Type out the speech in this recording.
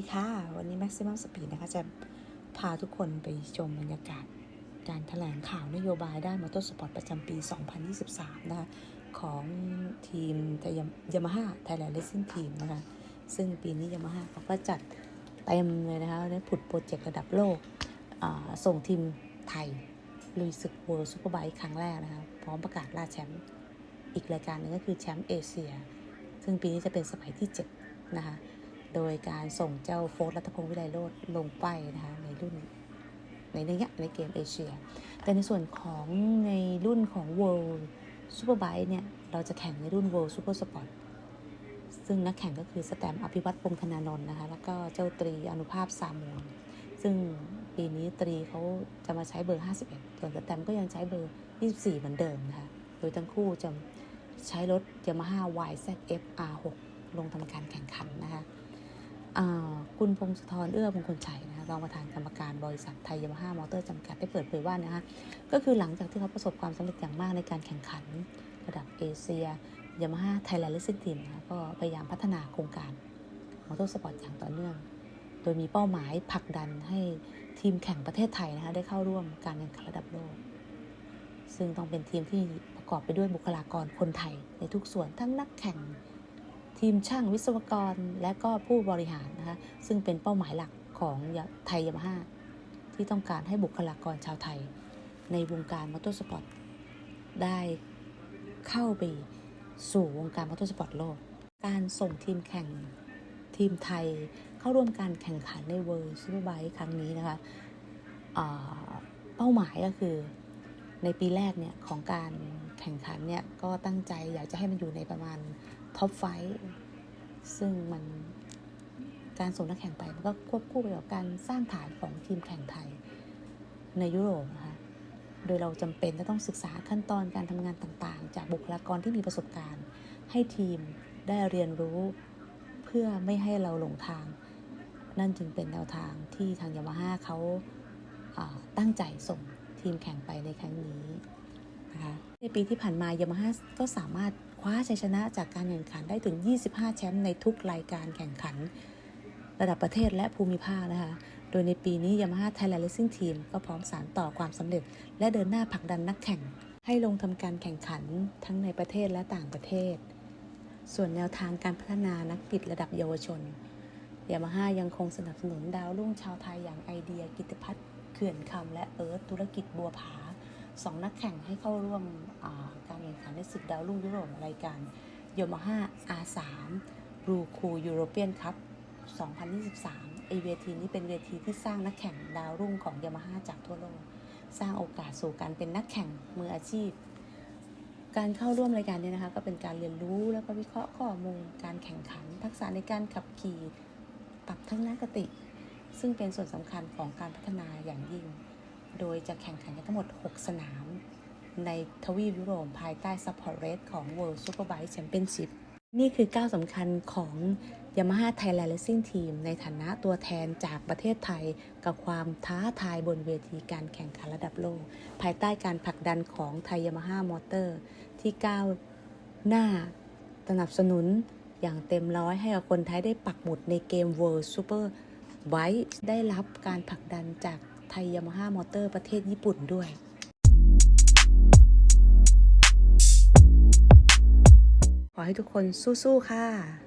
ดีค่ะ วันนี้ Maximum Speed นะคะ จะพาทุกคนไปชมบรรยากาศ การถแถลงข่าวนโยบายด้านมอเตอร์สปอร์ตประจำปี 2023 นะคะ ของทีมยามาฮ่าไทยแลนด์เลสซิ่งทีมนะคะ ซึ่งปีนี้ยามาฮ่าเขาก็จัดเต็มเลยนะคะได้ผุดโปรเจกต์ระดับโลก ส่งทีมไทย ลุยศึกเวิลด์ซูเปอร์ไบค์ครั้งแรกนะคะ พร้อมประกาศล่าแชมป์อีกรายการหนึงก็คือแชมป์เอเชีย ซึ่งปีนี้จะเป็นสมัยที่ 7 นะคะ โดยการส่งเจ้าโฟร์รัตพงศ์วิไลโรดลงไปนะคะในรุ่นในในเนี้ยในเกมเอเชีย แต่ในส่วนของในรุ่นของ World Superbike เนี่ย เราจะแข่งในรุ่น World Super Sport ซึ่งนักแข่งก็คือสแตมอภิวัตรพงษ์ธนานนท์นะคะ แล้วก็เจ้าตรีอนุภาพสามูล ซึ่งปีนี้ตรีเขาจะมาใช้เบอร์ 51 ส่วนสแตมก็ยังใช้เบอร์ 24 เหมือนเดิมนะคะ โดยทั้งคู่จะใช้รถ Yamaha YZF R6 ลงทำการแข่งขันนะคะ คุณพงศธรเอื้อมงคลชัยนะคะรองประธานกรรมการบริษัทไทยยามาฮ่ามอเตอร์จำกัดได้เปิดเผยว่านะคะก็คือหลังจากที่เขาประสบความสำเร็จอย่างมากในการแข่งขัน ระดับเอเชียยามาฮ่าไทยแลนด์เลสซิ่งนะก็พยายามพัฒนาโครงการมอเตอร์สปอร์ตอย่างต่อเนื่อง โดยมีเป้าหมายผลักดันให้ทีมแข่งประเทศไทยนะคะได้เข้าร่วมการแข่งขันระดับโลก ซึ่งต้องเป็นทีมที่ประกอบไปด้วยบุคลากรคนไทยในทุกส่วนทั้งนักแข่ง ทีมช่างวิศวกรและก็ผู้บริหารนะคะซึ่งเป็นเป้าหมายหลักของไทยยามาฮ่าที่ต้องการให้บุคลากรชาวไทย ในวงการมอเตอร์สปอร์ตได้เข้าไปสู่วงการมอเตอร์สปอร์ตโลก การส่งทีมแข่งทีมไทยเข้าร่วมการแข่งขันในเวิลด์ซูเปอร์ไบค์ครั้งนี้นะคะเป้าหมายก็คือในปีแรกเนี่ยของการแข่งขันเนี่ยก็ตั้งใจอยากจะให้มันอยู่ในประมาณ ท็อปไฟซึ่งมันการส่งนักแข่งไปมันก็ควบคู่ไปกับการสร้างฐานของทีมแข่งไทย ในยุโรปนะคะ โดยเราจำเป็นจะต้องศึกษาขั้นตอนการทำงานต่างๆ จากบุคลากรที่มีประสบการณ์ ให้ทีมได้เรียนรู้เพื่อไม่ให้เราหลงทาง นั่นจึงเป็นแนวทางที่ทางยามาฮ่าเขาตั้งใจส่งทีมแข่งไปในครั้งนี้นะคะ ในปีที่ผ่านมายามาฮ่าก็สามารถคว้าชัยชนะจากการแข่งขันได้ถึง 25 แชมป์ในทุกรายการแข่งขัน ระดับประเทศและภูมิภาคนะคะ โดยในปีนี้ยามาฮ่าไทยแลนด์เลสซิ่งทีมก็พร้อมสานต่อความสำเร็จ และเดินหน้าผลักดันนักแข่ง ให้ลงทำการแข่งขันทั้งในประเทศและต่างประเทศ ส่วนแนวทางการพัฒนานักบิดระดับเยาวชนยามาฮ่ายังคงสนับสนุนดาวรุ่งชาวไทยอย่างไอเดีย กิตพัฒน์เขื่อนคำและเอิร์ธธุรกิจบัวผา สองนักแข่งให้เข้าร่วมการแข่งขันในศึกดาวรุ่งยุโรปรายการยามาฮ่า R3 รูคูยูโรเปียนคัพ 2023ไอเวทีนี้เป็นเวทีที่สร้างนักแข่งดาวรุ่งของยามาฮ่าจากทั่วโลก สร้างโอกาสสู่การเป็นนักแข่งมืออาชีพ การเข้าร่วมรายการนี้นะคะ ก็เป็นการเรียนรู้แล้วก็วิเคราะห์ข้อมูลการแข่งขัน ทักษะในการขับขี่ปรับทัศนคติ ซึ่งเป็นส่วนสำคัญของการพัฒนาอย่างยิ่ง โดยจะแข่งขันกันทั้งหมด 6 สนามในทวีปยุโรปภายใต้ซัพพอร์ตเรสของ World Superbike Championship นี่คือก้าวสำคัญของ Yamaha Thailand Racing Team ในฐานะตัวแทนจากประเทศไทย กับความท้าทายบนเวทีการแข่งขันระดับโลก ภายใต้การผลักดันของไทย Yamaha Motor ที่ก้าวหน้าสนับสนุนอย่างเต็มร้อยให้กับคนไทยได้ปักหมุดในเกม World Super Bike ได้รับการผลักดันจาก ไทยยามาฮ่ามอเตอร์ประเทศญี่ปุ่นด้วยขอให้ทุกคนสู้ๆค่ะ